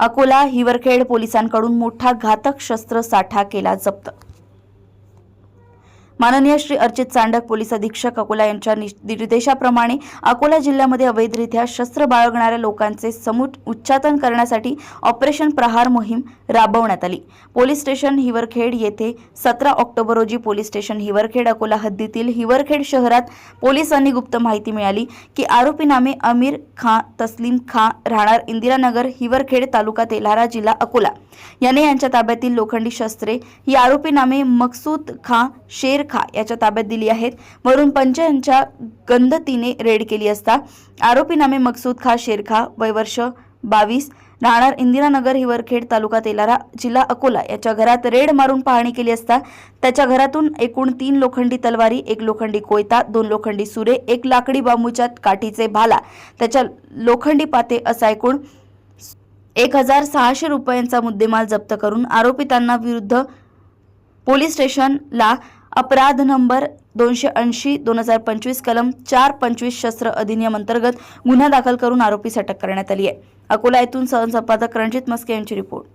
अकोला हिवरखेड पोलिसांकडून मोठा घातक शस्त्र साठा केला जप्त माननीय श्री अर्चित चांडक पोलीस अधीक्षक अकोला यांच्या निर्देशाप्रमाणे अकोला जिल्ह्यामध्ये अवैधरित्या शस्त्र बाळगणाऱ्या लोकांचे समूट उच्चाटन करण्यासाठी ऑपरेशन प्रहार मोहीम राबवण्यात आली. पोलीस स्टेशन हिवरखेड येथे सतरा ऑक्टोबर रोजी पोलीस स्टेशन हिवरखेड अकोला हद्दीतील हिवरखेड शहरात पोलिसांनी गुप्त माहिती मिळाली की आरोपी नामे अमीर खां तस्लीम खां राहणार इंदिरानगर हिवरखेड तालुका तेल्हारा जिल्हा अकोला. याने यांच्या ताब्यातील लोखंडी शस्त्रे ही आरोपी नामे मकसूद खां शेर खां याच्या ताब्यात दिली आहेत. वरून पंच यांच्या गंधतीने रेड केली असता आरोपी नामे मकसूद खा शेरखा वयवर्ष बावीस राहणार इंदिरानगर हिवरखेड तालुका तेलारा जिल्हा अकोला याच्या घरात रेड मारून पाहणी केली असता त्याच्या घरातून एकूण तीन लोखंडी तलवारी एक लोखंडी कोयता दोन लोखंडी सुरे एक लाकडी बांबूच्या काठीचे भाला त्याच्या लोखंडी पाते असा एकूण एक हजार सहाशे रुपयांचा मुद्देमाल जप्त करून आरोपितांना विरुद्ध पोलीस स्टेशनला अपराध नंबर दोनशे ऐंशी दोन हजार पंचवीस कलम चार पंचवीस शस्त्र अधिनियम अंतर्गत गुन्हा दाखल करून आरोपीस अटक करण्यात आली आहे. अकोला येथून सहसंपादक रणजित मस्के यांची रिपोर्ट.